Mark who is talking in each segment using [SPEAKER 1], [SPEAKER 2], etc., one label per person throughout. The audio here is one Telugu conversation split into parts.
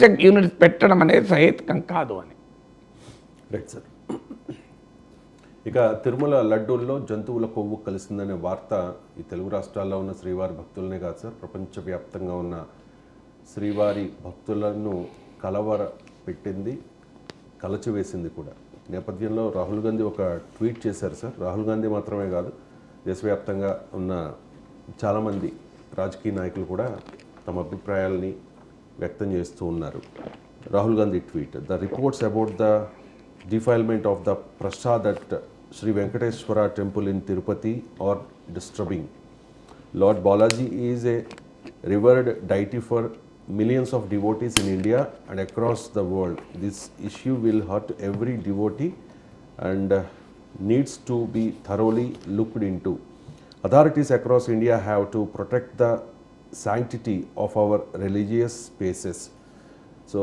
[SPEAKER 1] ఫ్యాక్ట్ యూనిట్స్ పెట్టడం అనేది సహేతుకం కాదు అని.
[SPEAKER 2] Right sir. ఇక తిరుమల లడ్డూల్లో జంతువుల కొవ్వు కలిసిందనే వార్త ఈ తెలుగు రాష్ట్రాల్లో ఉన్న శ్రీవారి భక్తులనే కాదు సార్ ప్రపంచవ్యాప్తంగా ఉన్న శ్రీవారి భక్తులను కలవర పెట్టింది కలచివేసింది కూడా. నేపథ్యంలో రాహుల్ గాంధీ ఒక ట్వీట్ చేశారు సార్. రాహుల్ గాంధీ మాత్రమే కాదు దేశవ్యాప్తంగా ఉన్న చాలామంది రాజకీయ నాయకులు కూడా తమ అభిప్రాయాల్ని వ్యక్తం చేస్తూ ఉన్నారు Rahul Gandhi tweet the reports about the defilement of the prasad at Shri Venkateswara temple in Tirupati are disturbing Lord Balaji is a revered deity for millions of devotees in India and across the world. This issue will hurt every devotee and uh, needs to be thoroughly looked into. Authorities across India have to protect the sanctity of our religious spaces. So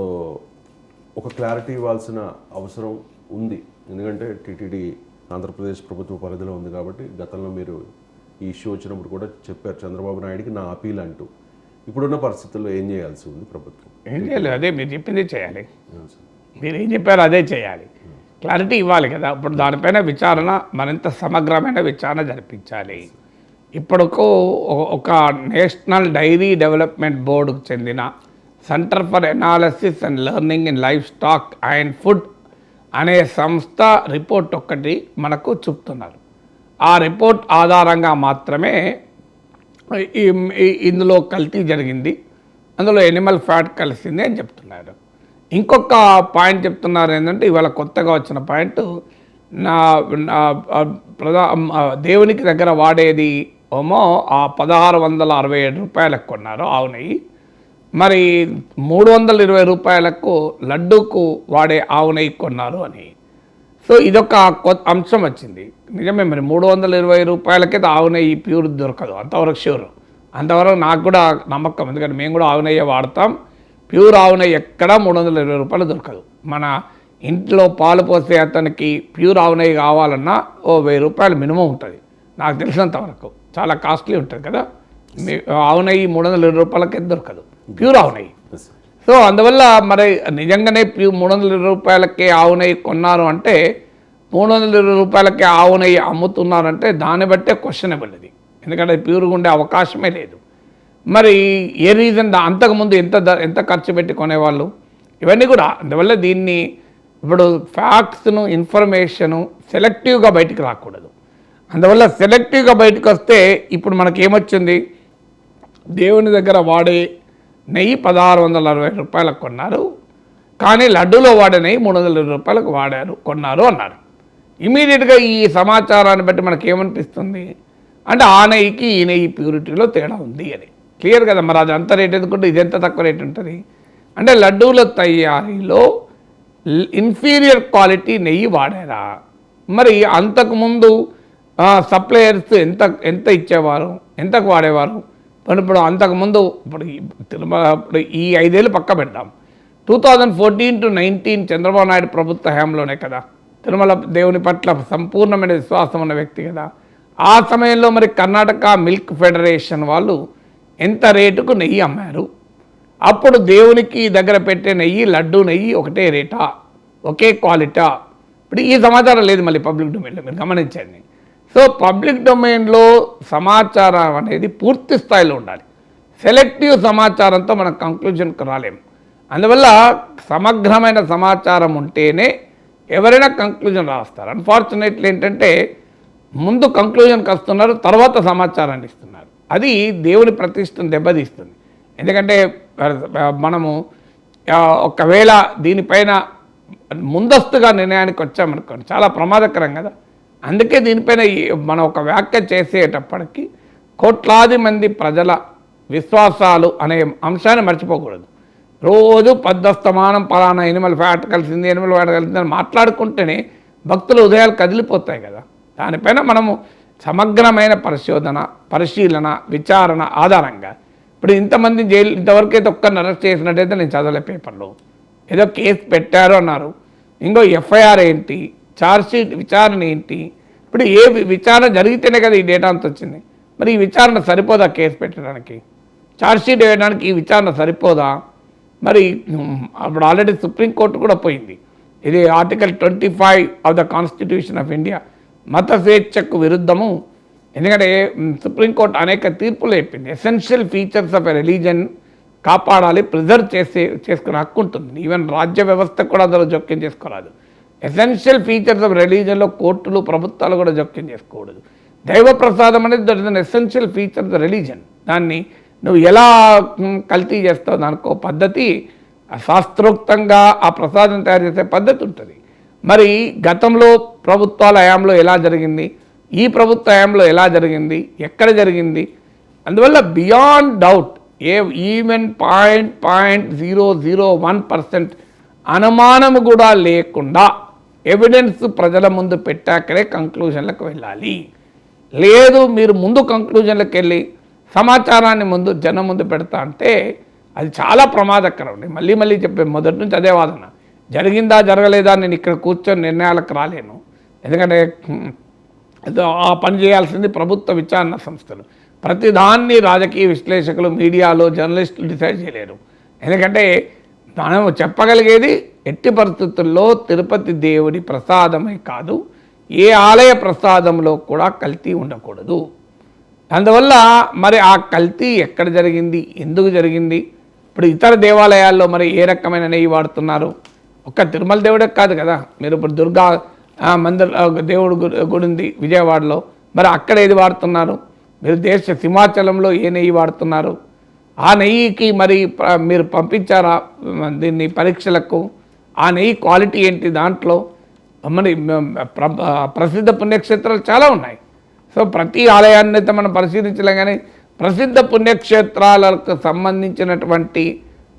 [SPEAKER 2] ఒక క్లారిటీ ఇవ్వాల్సిన అవసరం ఉంది. ఎందుకంటే టీటీడీ ఆంధ్రప్రదేశ్ ప్రభుత్వ పరిధిలో ఉంది కాబట్టి గతంలో మీరు ఈ ఇష్యూ వచ్చినప్పుడు కూడా చెప్పారు. చంద్రబాబు నాయుడికి నా అపీల్ అంటూ. ఇప్పుడున్న పరిస్థితుల్లో ఏం చేయాల్సి ఉంది ప్రభుత్వం?
[SPEAKER 1] ఏం చేయాలి? అదే మీరు చెప్పింది చేయాలి. మీరు ఏం చెప్పారో అదే చేయాలి. క్లారిటీ ఇవ్వాలి కదా. ఇప్పుడు దానిపైన విచారణ మరింత సమగ్రమైన విచారణ జరిపించాలి. ఇప్పటికు ఒక- నేషనల్ డైరీ డెవలప్మెంట్ బోర్డుకు చెందిన centre for analysis and learning in livestock and food అనే సంస్థ రిపోర్ట్ ఒక్కటి మనకు చూపుతున్నారు. ఆ రిపోర్ట్ ఆధారంగా మాత్రమే ఇందులో కల్తీ జరిగింది. అందులో ఎనిమల్ ఫ్యాట్ కలిసింది అని చెప్తున్నారు. ఇంకొక పాయింట్ చెప్తున్నారు ఏంటంటే ఇవాళ కొత్తగా వచ్చిన పాయింట్ నా ప్రధా దేవునికి దగ్గర వాడేది ఏమో ఆ పదహారు వందల అరవై ఏడు రూపాయలకు కొన్నారు ఆవు నెయ్యి. మరి మూడు వందల ఇరవై రూపాయలకు లడ్డూకు వాడే ఆవు నెయ్యి కొన్నారు అని. సో ఇదొక కొత్త అంశం వచ్చింది. నిజమే మరి మూడు వందల ఇరవై రూపాయలకైతే ఆవు నెయ్యి ప్యూర్ దొరకదు అంతవరకు షూర్ అంతవరకు నాకు కూడా నమ్మకం ఎందుకంటే మేము కూడా ఆవు నెయ్యి వాడతాం. ప్యూర్ ఆవు నెయ్యి ఎక్కడా మూడు వందల ఇరవై రూపాయలు దొరకదు. మన ఇంట్లో పాలు పోసే అతనికి ప్యూర్ ఆవు నెయ్యి కావాలన్నా ఓ వెయ్యి రూపాయలు మినిమం ఉంటుంది. నాకు తెలిసినంత వరకు. చాలా కాస్ట్లీ ఉంటుంది కదా. మీ ఆవు నెయ్యి మూడు వందల ఇరవై రూపాయలకైతే దొరకదు. ప్యూర్ ఆవు నెయ్యి.
[SPEAKER 2] Yes, sir.
[SPEAKER 1] సో అందువల్ల మరి నిజంగానే ప్యూ మూడు వందల ఇరవై రూపాయలకి ఆవు నెయ్యి కొన్నారు అంటే మూడు వందల ఇరవై రూపాయలకి ఆవు నెయ్యి అమ్ముతున్నారంటే దాన్ని బట్టే క్వశ్చనబుల్ ఇది. ఎందుకంటే ప్యూర్గా ఉండే అవకాశమే లేదు. మరి ఏ రీజన్ దా- అంతకుముందు ఎంత ఎంత ఖర్చు పెట్టి కొనేవాళ్ళు? ఇవన్నీ కూడా అందువల్ల దీన్ని ఇప్పుడు ఫ్యాక్ట్స్ను ఇన్ఫర్మేషను సెలెక్టివ్గా బయటికి రాకూడదు. అందువల్ల సెలెక్టివ్గా బయటకు వస్తే ఇప్పుడు మనకేమొచ్చింది దేవుని దగ్గర వాడే నెయ్యి పదహారు వందల అరవై రూపాయలకు కొన్నారు. కానీ లడ్డూలో వాడే నెయ్యి మూడు వందల ఇరవై రూపాయలకు వాడారు కొన్నారు అన్నారు. ఇమీడియట్గా ఈ సమాచారాన్ని బట్టి మనకి ఏమనిపిస్తుంది? అంటే ఆ నెయ్యికి ఈ నెయ్యి ప్యూరిటీలో తేడా ఉంది అని. క్లియర్ కదా మరి? అది అంత రేట్ ఎందుకుంటే ఇదెంత తక్కువ రేట్ ఉంటుంది? అంటే లడ్డూల తయారీలో ఇన్ఫీరియర్ క్వాలిటీ నెయ్యి వాడారా? మరి అంతకుముందు సప్లయర్స్ ఎంత ఎంత ఇచ్చేవారు ఎంతకు వాడేవారు? మరి ఇప్పుడు అంతకుముందు ఇప్పుడు తిరుమల ఇప్పుడు ఈ ఐదేళ్ళు పక్క పెడదాం two thousand fourteen to nineteen Chandrababu Naidu ప్రభుత్వ హయాంలోనే కదా. తిరుమల దేవుని పట్ల సంపూర్ణమైన విశ్వాసం ఉన్న వ్యక్తి కదా. ఆ సమయంలో మరి కర్ణాటక మిల్క్ ఫెడరేషన్ వాళ్ళు ఎంత రేటుకు నెయ్యి అమ్మారు? అప్పుడు దేవునికి దగ్గర పెట్టే నెయ్యి లడ్డు నెయ్యి ఒకటే రేటా ఒకే క్వాలిటా. ఇప్పుడు ఈ సమాచారం లేదు మళ్ళీ పబ్లిక్ డొమైన్లో మీరు గమనించండి. సో పబ్లిక్ డొమైన్లో సమాచారం అనేది పూర్తి స్థాయిలో ఉండాలి. సెలెక్టివ్ సమాచారంతో మనం కంక్లూజన్కి రాలేము అందువల్ల సమగ్రమైన సమాచారం ఉంటేనే ఎవరైనా కంక్లూజన్ రాస్తారు. అన్ఫార్చునేట్లీ ఏంటంటే ముందు కంక్లూజన్కి వస్తున్నారు తర్వాత సమాచారాన్ని ఇస్తున్నారు. అది దేవుని ప్రతిష్టను దెబ్బతీస్తుంది. ఎందుకంటే మనము ఒకవేళ దీనిపైన ముందస్తుగా నిర్ణయానికి వచ్చామనుకోండి చాలా ప్రమాదకరం కదా. అందుకే దీనిపైన ఈ- మనం ఒక వ్యాఖ్య చేసేటప్పటికీ కోట్లాది మంది ప్రజల విశ్వాసాలు అనే అంశాన్ని మర్చిపోకూడదు. రోజు పద్దస్తమానం పలానా ఎనిమల్ ఫ్యాట్ కలిసింది ఎనిమల్ ఫ్యాట్ కలిసింది అని మాట్లాడుకుంటేనే భక్తుల ఉదయాలు కదిలిపోతాయి కదా. దానిపైన మనము సమగ్రమైన పరిశోధన పరిశీలన విచారణ ఆధారంగా ఇప్పుడు ఇంతమంది జైలు ఇంతవరకు అయితే ఒక్కరిని అరెస్ట్ చేసినట్టయితే నేను చదవలే పేపర్లో. ఏదో కేసు పెట్టారు అన్నారు. ఇంకో ఎఫ్ఐఆర్ ఏంటి? ఛార్జ్షీట్ విచారణ ఏంటి? ఇప్పుడు ఏ విచారణ జరిగితేనే కదా ఈ డేటా అంత వచ్చింది. మరి ఈ విచారణ సరిపోదా కేసు పెట్టడానికి? ఛార్జ్షీట్ వేయడానికి ఈ విచారణ సరిపోదా? మరి అప్పుడు ఆల్రెడీ సుప్రీంకోర్టు కూడా పోయింది. ఇది article twenty five of the constitution of India. మత స్వేచ్ఛకు విరుద్ధము. ఎందుకంటే సుప్రీంకోర్టు అనేక తీర్పులు చెప్పింది. Essential features of a religion కాపాడాలి ప్రిజర్వ్ చేసే చేసుకునే హక్కు ఉంటుంది. ఈవెన్ రాజ్య వ్యవస్థ కూడా అందులో జోక్యం చేసుకోరాదు. ఎసెన్షియల్ ఫీచర్స్ ఆఫ్ రిలీజన్లో కోర్టులు ప్రభుత్వాలు కూడా జోక్యం చేసుకోకూడదు. దైవ ప్రసాదం అనేది that is an essential feature of religion దాన్ని నువ్వు ఎలా కల్తీ చేస్తావు దానికో పద్ధతి శాస్త్రోక్తంగా ఆ ప్రసాదం తయారు చేసే పద్ధతి ఉంటుంది. మరి గతంలో ప్రభుత్వాల హయాంలో ఎలా జరిగింది? ఈ ప్రభుత్వ హయాంలో ఎలా జరిగింది? ఎక్కడ జరిగింది? అందువల్ల beyond doubt a even point point zero zero one percent అనుమానము కూడా లేకుండా ఎవిడెన్స్ ప్రజల ముందు పెట్టాకనే కంక్లూజన్లకు వెళ్ళాలి. లేదు మీరు ముందు కంక్లూజన్లకు వెళ్ళి సమాచారాన్ని ముందు జనం ముందు పెడతా అంటే అది చాలా ప్రమాదకరం. నేను మళ్ళీ మళ్ళీ చెప్పే మొదటి నుంచి అదే వాదన. జరిగిందా జరగలేదా నేను ఇక్కడ కూర్చొని నిర్ణయాలకు రాలేను. ఎందుకంటే ఆ పని చేయాల్సింది ప్రభుత్వ విచారణ సంస్థలు. ప్రతిదాన్ని రాజకీయ విశ్లేషకులు మీడియాలో జర్నలిస్టులు డిసైడ్ చేయలేరు. ఎందుకంటే మనం చెప్పగలిగేది ఎట్టి పరిస్థితుల్లో తిరుపతి దేవుడి ప్రసాదమే కాదు ఏ ఆలయ ప్రసాదంలో కూడా కల్తీ ఉండకూడదు. అందువల్ల మరి ఆ కల్తీ ఎక్కడ జరిగింది ఎందుకు జరిగింది ఇప్పుడు ఇతర దేవాలయాల్లో మరి ఏ రకమైన నెయ్యి వాడుతున్నారు? ఒక్క తిరుమల దేవుడే కాదు కదా. మీరు ఇప్పుడు దుర్గా ఆ, మందిర్ దేవుడు గుడి గుడి ఉంది విజయవాడలో. మరి అక్కడ ఏది వాడుతున్నారు? మీరు దేశ సింహాచలంలో ఏ నెయ్యి వాడుతున్నారు? ఆ నెయ్యికి మరి మీరు పంపించారా దీన్ని పరీక్షలకు? ఆ నెయ్యి క్వాలిటీ ఏంటి దాంట్లో? మరి ప్రసిద్ధ పుణ్యక్షేత్రాలు చాలా ఉన్నాయి. సో ప్రతి ఆలయాన్ని అయితే మనం పరిశీలించలేం కానీ ప్రసిద్ధ పుణ్యక్షేత్రాలకు సంబంధించినటువంటి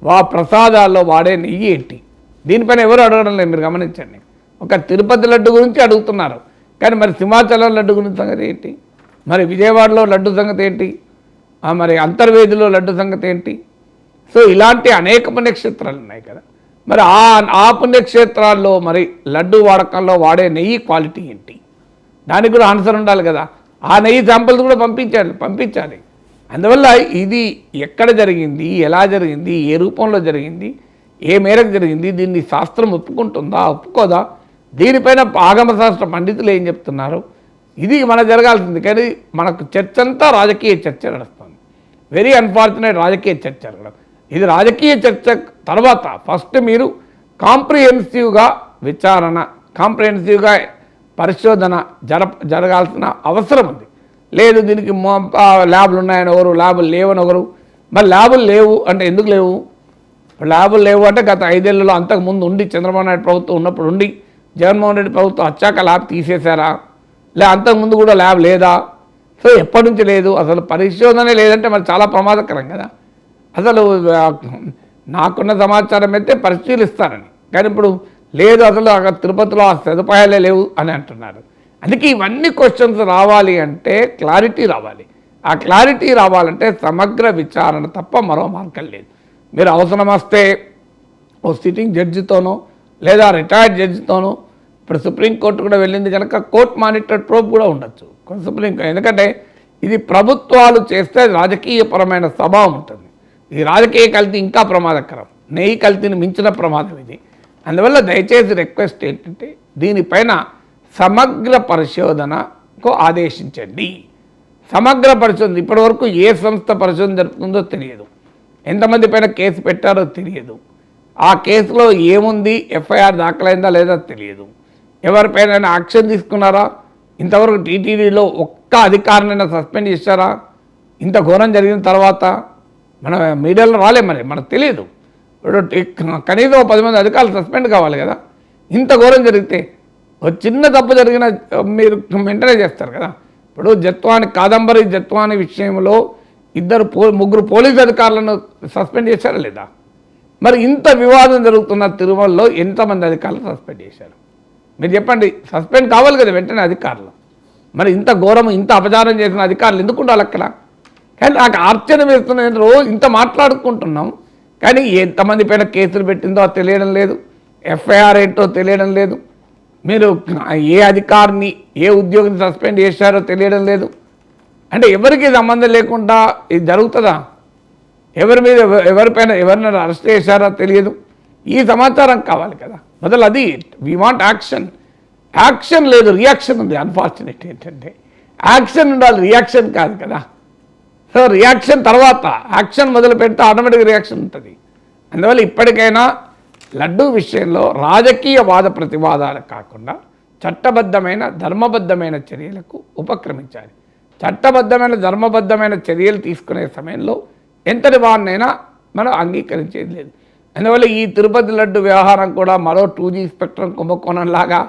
[SPEAKER 1] వా ప్రసాదాల్లో వాడే నెయ్యి ఏంటి? దీనిపైన ఎవరు అడగడం లేదు మీరు గమనించండి. ఒక తిరుపతి లడ్డు గురించి అడుగుతున్నారు. కానీ మరి సింహాచలం లడ్డు గురించి సంగతి ఏంటి? మరి విజయవాడలో లడ్డు సంగతి ఏంటి? మరి అంతర్వేదిలో లడ్డు సంగతి ఏంటి? సో ఇలాంటి అనేక పుణ్యక్షేత్రాలు ఉన్నాయి కదా. మరి ఆ ఆ పుణ్యక్షేత్రాల్లో మరి లడ్డు వాడకంలో వాడే నెయ్యి క్వాలిటీ ఏంటి? దానికి కూడా ఆన్సర్ ఉండాలి కదా. ఆ నెయ్యి శాంపుల్స్ కూడా పంపించాలి పంపించాలి. అందువల్ల ఇది ఎక్కడ జరిగింది ఎలా జరిగింది ఏ రూపంలో జరిగింది ఏ మేరకు జరిగింది దీన్ని శాస్త్రం ఒప్పుకుంటుందా ఒప్పుకోదా? దీనిపైన ఆగమ శాస్త్ర పండితులు ఏం చెప్తున్నారు? ఇది మన జరగాల్సింది. కానీ మనకు చర్చ అంతా రాజకీయ చర్చ నడుస్తుంది. వెరీ అన్ఫార్చునేట్ రాజకీయ చర్చ ఇది రాజకీయ చర్చ తర్వాత ఫస్ట్ మీరు కాంప్రిహెన్సివ్గా విచారణ కాంప్రిహెన్సివ్గా పరిశోధన జర జరగాల్సిన అవసరం ఉంది. లేదు దీనికి మొ- ల్యాబ్లు ఉన్నాయని ఒకరు ల్యాబులు లేవని ఒకరు. మరి ల్యాబులు లేవు అంటే ఎందుకు లేవు? ల్యాబులు లేవు అంటే గత ఐదేళ్ళలో అంతకు ముందు ఉండి చంద్రబాబు నాయుడు ప్రభుత్వం ఉన్నప్పుడు ఉండి జగన్మోహన్ రెడ్డి ప్రభుత్వం వచ్చాక ల్యాబ్ తీసేశారా? లే అంతకుముందు కూడా ల్యాబ్ లేదా? సో ఎప్పటి నుంచి లేదు? అసలు పరిశోధన లేదంటే మరి చాలా ప్రమాదకరం కదా. అసలు నాకున్న సమాచారం అయితే పరిశీలిస్తారని. కానీ ఇప్పుడు లేదు అసలు అక్కడ తిరుపతిలో ఆ సదుపాయాలే లేవు అని అంటున్నారు. అందుకే ఇవన్నీ క్వశ్చన్స్ రావాలి అంటే క్లారిటీ రావాలి. ఆ క్లారిటీ రావాలంటే సమగ్ర విచారణ తప్ప మరో మార్గం లేదు. మీరు అవసరం వస్తే ఓ సిట్టింగ్ జడ్జితోనో లేదా రిటైర్డ్ జడ్జితోనో ఇప్పుడు సుప్రీంకోర్టు కూడా వెళ్ళింది కనుక కోర్ట్ మానిటర్డ్ ప్రోబ్ కూడా ఉండొచ్చు. సుప్రీం ఎందుకంటే ఇది ప్రభుత్వాలు చేస్తే రాజకీయపరమైన స్వభావం ఉంటుంది. ఈ రాజకీయ కల్తీ ఇంకా ప్రమాదకరం. నెయ్యి కల్తీని మించిన ప్రమాదం ఇది. అందువల్ల దయచేసి రిక్వెస్ట్ ఏంటంటే దీనిపైన సమగ్ర పరిశోధనకు ఆదేశించండి. సమగ్ర పరిశోధన ఇప్పటివరకు ఏ సంస్థ పరిశోధన జరుపుతుందో తెలియదు. ఎంతమంది పైన కేసు పెట్టారో తెలియదు. ఆ కేసులో ఏముంది? ఎఫ్ఐఆర్ దాఖలైందా లేదా తెలియదు. ఎవరిపైన యాక్షన్ తీసుకున్నారా? ఇంతవరకు టీటీడీలో ఒక్క అధికారినైనా సస్పెండ్ చేశారా? ఇంత ఘోరం జరిగిన తర్వాత మన మీడియాలో రాలే మరి మనకు తెలియదు ఇప్పుడు కనీసం పది మంది అధికారులు సస్పెండ్ కావాలి కదా. ఇంత ఘోరం జరిగితే చిన్న తప్పు జరిగిన మీరు వెంటనే చేస్తారు కదా. ఇప్పుడు జత్వాని కాదంబరి జత్వాని విషయంలో ఇద్దరు పో ముగ్గురు పోలీస్ అధికారులను సస్పెండ్ చేశారా లేదా? మరి ఇంత వివాదం జరుగుతున్న తిరుమలలో ఎంతమంది అధికారులు సస్పెండ్ చేశారు? మీరు చెప్పండి సస్పెండ్ కావాలి కదా వెంటనే అధికారులు. మరి ఇంత ఘోరం ఇంత అపచారం చేసిన అధికారులు ఎందుకు ఉండాలి అక్కడ? కానీ నాకు ఆశ్చర్యం వేస్తున్న రోజు ఇంత మాట్లాడుకుంటున్నాం కానీ ఎంతమంది పైన కేసులు పెట్టిందో తెలియడం లేదు ఎఫ్ఐఆర్ ఏంటో తెలియడం లేదు మీరు ఏ అధికారిని ఏ ఉద్యోగిని సస్పెండ్ చేశారో తెలియడం లేదు. అంటే ఎవరికి సంబంధం లేకుండా ఇది జరుగుతుందా? ఎవరి మీద ఎవరిపైన ఎవరిని అరెస్ట్ చేశారో తెలియదు. ఈ సమాచారం కావాలి కదా. మొదలు అది. వీ వాంట్ యాక్షన్ యాక్షన్ లేదు రియాక్షన్ ఉంది. అన్ఫార్చునేట్ ఏంటంటే యాక్షన్ ఉండాలి రియాక్షన్ కాదు కదా. సో రియాక్షన్ తర్వాత యాక్షన్ మొదలు పెడితే ఆటోమేటిక్ రియాక్షన్ ఉంటుంది. అందువల్ల ఇప్పటికైనా లడ్డూ విషయంలో రాజకీయ వాద ప్రతివాదాలు కాకుండా చట్టబద్ధమైన ధర్మబద్ధమైన చర్యలకు ఉపక్రమించాలి. చట్టబద్ధమైన ధర్మబద్ధమైన చర్యలు తీసుకునే సమయంలో ఎంతటి వారినైనా మనం అంగీకరించేది లేదు. అందువల్ల ఈ తిరుపతి లడ్డు వ్యవహారం కూడా మరో టూ జీ స్పెక్ట్రమ్ కుంభకోణం లాగా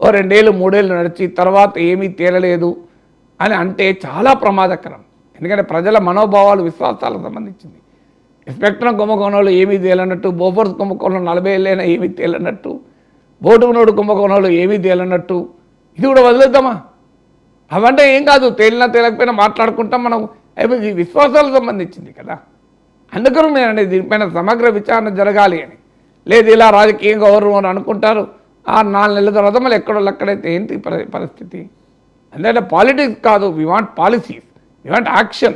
[SPEAKER 1] ఓ రెండేళ్ళు మూడేళ్ళు నడిచి తర్వాత ఏమీ తేలలేదు అని అంటే చాలా ప్రమాదకరం. ఎందుకంటే ప్రజల మనోభావాలు విశ్వాసాలకు సంబంధించింది. స్పెక్ట్రమ్ కుంభకోణంలో ఏమీ తేలనట్టు బోఫర్స్ కుంభకోణంలో నలభై ఏళ్ళైనా ఏమీ తేలనట్టు బోటుకునోడు కుంభకోణంలో ఏమీ తేలనట్టు. ఇది కూడా వదిలేద్దామా అవంటే ఏం కాదు తేలినా తేలకపోయినా మాట్లాడుకుంటాం మనం. అవి విశ్వాసాలకు సంబంధించింది కదా. అందుకని నేను దీనిపైన సమగ్ర విచారణ జరగాలి అని. లేదు ఇలా రాజకీయంగా ఎవరు అని అనుకుంటారు. ఆ నాలుగు నెలల తర్వాత మళ్ళీ ఎక్కడో అక్కడైతే ఏంటి పరి- పరిస్థితి? ఎందుకంటే పాలిటిక్స్ కాదు we want policies we want action.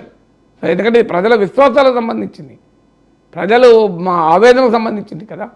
[SPEAKER 1] ఎందుకంటే ప్రజల విశ్వాసాలకు సంబంధించింది. ప్రజలు మా ఆవేదనకు సంబంధించింది కదా.